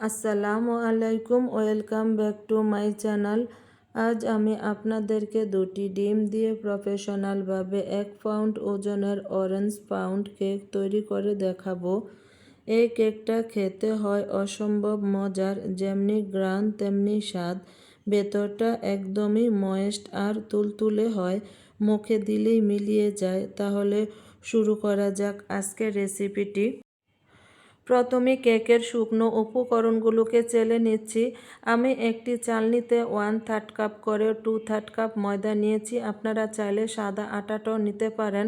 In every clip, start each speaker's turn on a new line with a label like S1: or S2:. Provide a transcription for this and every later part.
S1: আসসালামু আলাইকুম, welcome back to my channel. আজ আমি আপনাদেরকে দুটি ডিম দিয়ে প্রফেশনালভাবে এক পাউন্ড ওজনের অরেঞ্জ পাউন্ড কেক তৈরি করে দেখাবো। এই কেকটা খেতে হয় অসম্ভব মজার, যেমনি গ্রান, তেমনি স্বাদ। ভেতরটা একদমই ময়েস্ট আর তুলতুলে হয়, মুখে দিলেই মিলিয়ে যায়। তাহলে শুরু করা যাক আজকের রেসিপিটি। প্রথমে কেকের শুকনো উপকরণগুলোকে চেলে নিচ্ছি। আমি একটি চালনিতে ওয়ান থার্ড কাপ করে টু থার্ড কাপ ময়দা নিয়েছি। আপনারা চাইলে সাদা আটাটাও নিতে পারেন।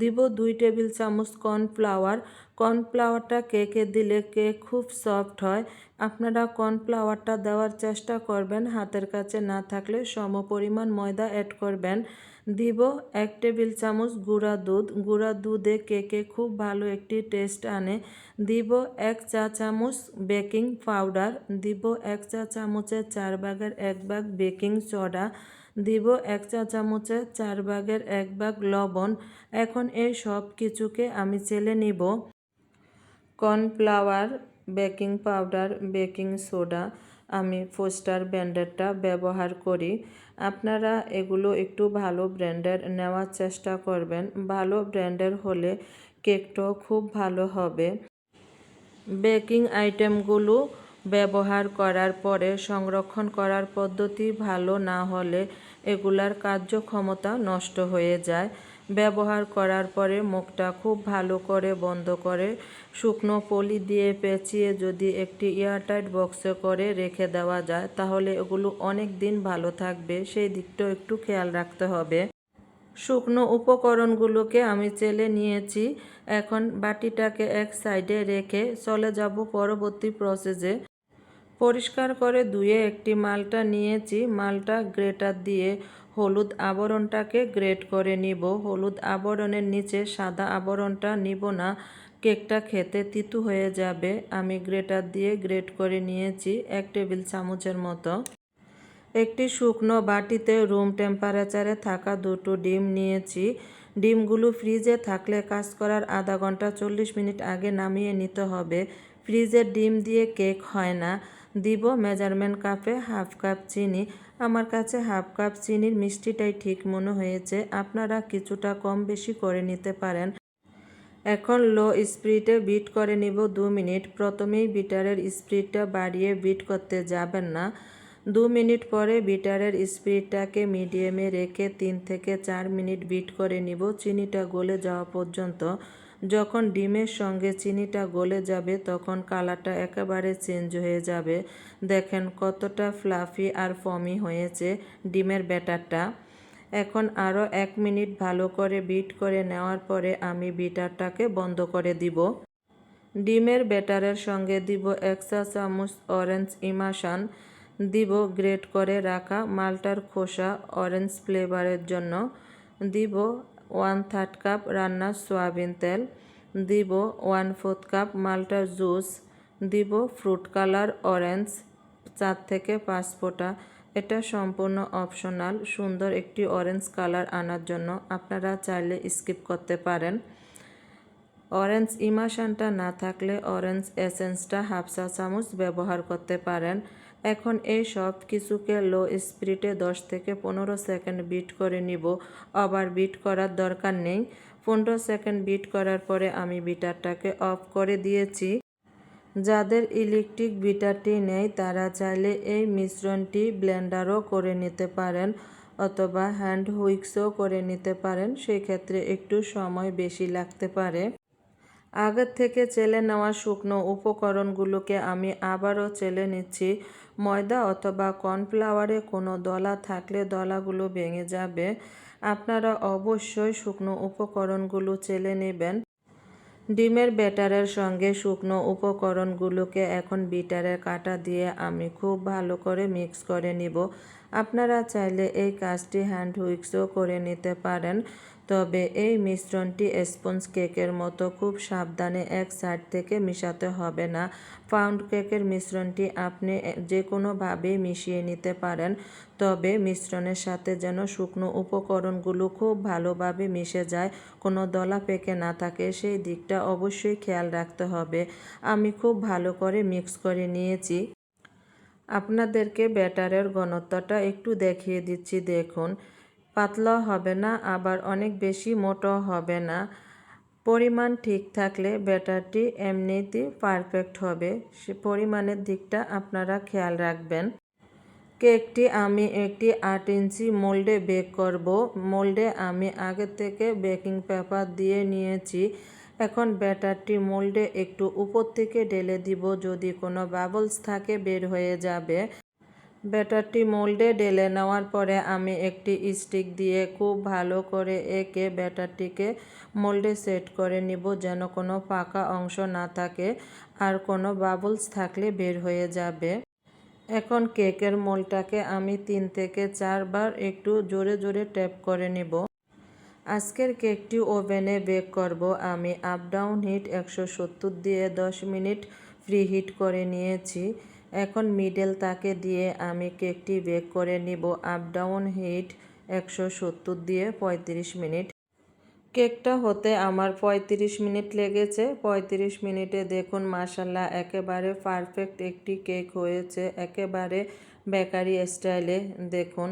S1: দিব দুই টেবিল চামচ কর্নফ্লাওয়ার। কর্নফ্লাওয়ারটা কেকে দিলে কেক খুব সফট হয়। আপনারা কর্নফ্লাওয়ারটা দেওয়ার চেষ্টা করবেন। হাতের কাছে না থাকলে সম পরিমাণ ময়দা অ্যাড করবেন। দিব এক টেবিল চামচ গুঁড়া দুধ। গুঁড়া দুধে কেকে খুব ভালো একটি টেস্ট আনে। দিব এক চা চামচ বেকিং পাউডার। দিব এক চা চামচের চার ভাগের এক ভাগ বেকিং সোডা। দিব এক চা চামচের চার ভাগের এক ভাগ লবণ। এখন এই সব কিছুকে আমি চেলে নিব। Cornflour, baking powder, baking soda. আমি ফোস্টার ব্র্যান্ডেরটা ব্যবহার করি। আপনারা এগুলো একটু ভালো ব্র্যান্ডের নেওয়ার চেষ্টা করবেন। ভালো ব্র্যান্ডের হলে কেকটাও খুব ভালো হবে। বেকিং আইটেমগুলো ব্যবহার করার পরে, সংরক্ষণ করার পদ্ধতি ভালো না হলে এগুলার কার্যক্ষমতা নষ্ট হয়ে যায়। ব্যবহার করার পরে মুখটা খুব ভালো করে বন্ধ করে শুকনো পলি দিয়ে পেঁচিয়ে যদি একটি এয়ারটাইট বক্সে করে রেখে দেওয়া যায়, তাহলে এগুলো অনেক দিন ভালো থাকবে। সেই দিকটাও একটু খেয়াল রাখতে হবে। শুকনো উপকরণগুলোকে আমি চেলে নিয়েছি। এখন বাটিটাকে এক সাইডে রেখে চলে যাব পরবর্তী প্রসেসে। পরিষ্কার করে ধুয়ে একটি মালটা নিয়েছি। মালটা গ্রেটার দিয়ে হলুদ আবরণটাকে গ্রেট করে নিব। হলুদ আবরণের নিচে সাদা আবরণটা নিব না। কেকটা খেতে তিতু হয়ে যাবে। আমি গ্রেটার দিয়ে গ্রেট করে নিয়েছি এক টেবিল চামচের মতো। একটি শুকনো বাটিতে রুম টেম্পারেচারে থাকা দুটো ডিম নিয়েছি। ডিমগুলো ফ্রিজে থাকলে কাজ করার আধা ঘণ্টা চল্লিশ মিনিট আগে নামিয়ে নিতে হবে। ফ্রিজের ডিম দিয়ে কেক হয় না। দিব মেজারমেন্ট কাপে হাফ কাপ চিনি। আমার কাছে হাফ কাপ চিনির মিষ্টিটাই ঠিক মনে হয়েছে। আপনারা কিছুটা কম বেশি করে নিতে পারেন। এখন লো স্পিডে বিট করে নিব দু মিনিট। প্রথমেই বিটারের স্পিডটা বাড়িয়ে বিট করতে যাবেন না। দু মিনিট পরে বিটারের স্পিডটাকে মিডিয়ামে রেখে তিন থেকে চার মিনিট বিট করে নিব। চিনিটা গলে যাওয়া পর্যন্ত যখন ডিমের সঙ্গে চিনিটা গলে যাবে, তখন কালারটা একেবারে চেঞ্জ হয়ে যাবে। দেখেন কতটা ফ্লাফি আর ফমি হয়েছে ডিমের ব্যাটারটা। এখন আরও এক মিনিট ভালো করে বিট করে নেওয়ার পরে আমি বিটারটাকে বন্ধ করে দিব। ডিমের ব্যাটারের সঙ্গে দিব এক চা চামচ অরেঞ্জ ইমাশান। দিব গ্রেট করে রাখা মালটার খোসা অরেঞ্জ ফ্লেভারের জন্য। দিব ওয়ান থার্ড কাপ রান্নার সয়াবিন তেল, দিব ওয়ান ফোর্থ কাপ মাল্টার জুস, দিব ফ্রুট কালার অরেঞ্জ, চার থেকে পাঁচ ফোঁটা। এটা সম্পূর্ণ অপশনাল, সুন্দর একটি অরেঞ্জ কালার আনার জন্য আপনারা চাইলে স্কিপ করতে পারেন। অরেঞ্জ ইমাশানটা না থাকলে অরেঞ্জ এসেন্সটা হাফ চা চামচ ব্যবহার করতে পারেন। এখন এই সব কিছুকে লো স্পিরিটে দশ থেকে পনেরো সেকেন্ড বিট করে নিব। আবার বিট করার দরকার নেই। পনেরো সেকেন্ড বিট করার পরে আমি বিটারটাকে অফ করে দিয়েছি। যাদের ইলেকট্রিক বিটারটি নেই, তারা চাইলে এই মিশ্রণটি ব্লেন্ডারও করে নিতে পারেন অথবা হ্যান্ড হুইক্সও করে নিতে পারেন। সেক্ষেত্রে একটু সময় বেশি লাগতে পারে। আগের থেকে চেলে নেওয়া শুকনো উপকরণগুলোকে আমি আবারও চেলে নিচ্ছি। ময়দা অথবা কর্নফ্লাওয়ারে কোনো দলা থাকলে দলাগুলো ভেঙে যাবে। আপনারা অবশ্যই শুকনো উপকরণগুলো চেলে নেবেন। ডিমের ব্যাটারের সঙ্গে শুকনো উপকরণগুলোকে এখন বিটারের কাটা দিয়ে আমি খুব ভালো করে মিক্স করে নিব। আপনারা চাইলে এই কাজটি হ্যান্ড হুইক্সও করে নিতে পারেন। তবে এই মিশ্রণটি স্পঞ্জ কেকের মতো খুব সাবধানে এক সাইড থেকে মিশাতে হবে না। পাউন্ড কেকের মিশ্রণটি আপনি যে কোনোভাবেই মিশিয়ে নিতে পারেন, তবে মিশ্রণের সাথে যেন শুকনো উপকরণগুলো খুব ভালোভাবে মিশে যায়, কোনো দলা পেকে না থাকে, সেই দিকটা অবশ্যই খেয়াল রাখতে হবে। আমি খুব ভালো করে মিক্স করে নিয়েছি। আপনাদেরকে ব্যাটারের ঘনত্বটা একটু দেখিয়ে দিচ্ছি, দেখুন। পাতলা হবে না, আবার অনেক বেশি মোটো হবে না। পরিমাণ ঠিক থাকলে ব্যাটারটি এমনিতেই পারফেক্ট হবে। সে পরিমাণের দিকটা আপনারা খেয়াল রাখবেন। কেকটি আমি একটি আট ইঞ্চি মোল্ডে বেক করব। মোল্ডে আমি আগে থেকে বেকিং পেপার দিয়ে নিয়েছি। এখন ব্যাটারটি মোল্ডে একটু উপর থেকে ঢেলে দিব, যদি কোনো বাবলস থাকে বের হয়ে যাবে। ব্যাটারটি মোল্ডে ঢেলে নেওয়ার পরে আমি একটি স্টিক দিয়ে খুব ভালো করে এঁকে ব্যাটারটিকে মোল্ডে সেট করে নিব যেন কোনো পাকা অংশ না থাকে আর কোনো বাবলস থাকলে বের হয়ে যাবে। এখন কেকের মোলটাকে আমি তিন থেকে চারবার একটু জোরে জোরে ট্যাপ করে নেব। আজকের কেকটি ওভেনে বেক করব। আমি আপ ডাউন হিট একশো সত্তর দিয়ে দশ মিনিট ফ্রি হিট করে নিয়েছি। এখন মিডল তাকে দিয়ে আমি কেকটি বেক করে নিব। আপ ডাউন হিট একশো সত্তর দিয়ে পঁয়ত্রিশ মিনিট। কেকটা হতে আমার পঁয়ত্রিশ মিনিট লেগেছে। পঁয়ত্রিশ মিনিটে দেখুন মাসাল্লাহ একেবারে পারফেক্ট একটি কেক হয়েছে। একেবারে বেকারি স্টাইলে, দেখুন।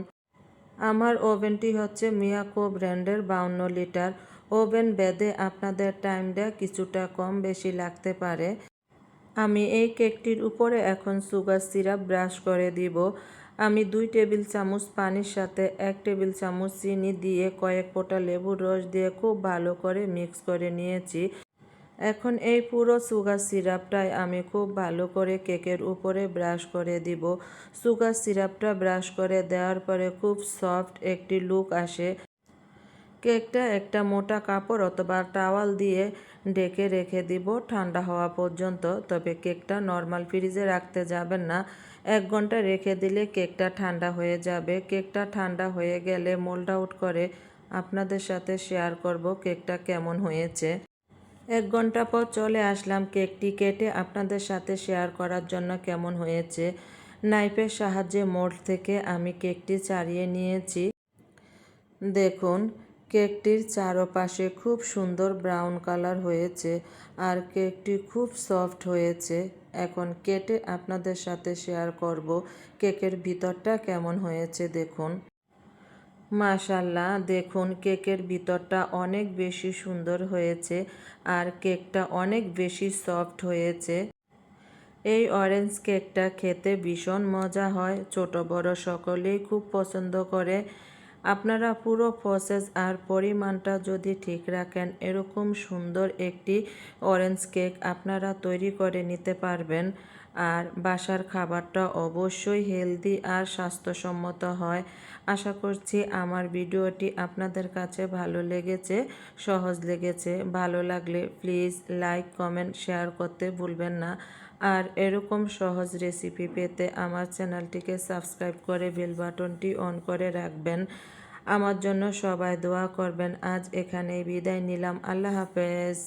S1: আমার ওভেনটি হচ্ছে মিয়াকো ব্র্যান্ডের বাউন্ন লিটার। ওভেন বেদে আপনাদের টাইমটা কিছুটা কম বেশি লাগতে পারে। আমি এই কেকটির উপরে এখন সুগার সিরাপ ব্রাশ করে দিব। আমি দুই টেবিল চামচ পানির সাথে এক টেবিল চামচ চিনি দিয়ে কয়েক ফোঁটা লেবুর রস দিয়ে খুব ভালো করে মিক্স করে নিয়েছি। এখন এই পুরো সুগার সিরাপটাই আমি খুব ভালো করে কেকের উপরে ব্রাশ করে দিব। সুগার সিরাপটা ব্রাশ করে দেওয়ার পরে খুব সফট একটি লুক আসে। কেকটা একটা মোটা কাপড় অথবা টাওয়াল দিয়ে ডেকে রেখে দিব ঠান্ডা হওয়া পর্যন্ত। তবে কেকটা নর্মাল ফ্রিজে রাখতে যাবেন না। এক ঘণ্টা রেখে দিলে কেকটা ঠান্ডা হয়ে যাবে। কেকটা ঠান্ডা হয়ে গেলে মোল্ড আউট করে আপনাদের সাথে শেয়ার করব কেকটা কেমন হয়েছে। এক ঘণ্টা পর চলে আসলাম কেকটি কেটে আপনাদের সাথে শেয়ার করার জন্য কেমন হয়েছে। নাইফের সাহায্যে মোল্ড থেকে আমি কেকটি ছাড়িয়ে নিয়েছি। দেখুন কেকটির চারপাশে খুব সুন্দর ব্রাউন কালার হয়েছে আর কেকটি খুব সফট হয়েছে। এখন কেটে আপনাদের সাথে শেয়ার করব কেকের ভিতরটা কেমন হয়েছে দেখুন। মাশাল্লাহ দেখুন কেকের ভিতরটা অনেক বেশি সুন্দর হয়েছে আর কেকটা অনেক বেশি সফট হয়েছে। এই অরেঞ্জ কেকটা খেতে ভীষণ মজা হয়, ছোট বড় সকলেই খুব পছন্দ করে। আপনারা পুরো প্রসেস আর পরিমাণটা যদি ঠিক রাখেন, এরকম সুন্দর একটি অরেঞ্জ কেক আপনারা তৈরি করে নিতে পারবেন। আর বাসার খাবারটা অবশ্যই হেলদি আর স্বাস্থ্যসম্মত হয়। আশা করছি আমার ভিডিওটি আপনাদের কাছে ভালো লেগেছে, সহজ লেগেছে। ভালো লাগলে প্লিজ লাইক কমেন্ট শেয়ার করতে ভুলবেন না। আর এরকম সহজ রেসিপি পেতে আমার চ্যানেলটিকে সাবস্ক্রাইব করে বেল বাটনটি অন করে রাখবেন। আমার জন্য সবাই দোয়া করবেন। আজ এখানেই বিদায় নিলাম। আল্লাহ হাফেজ।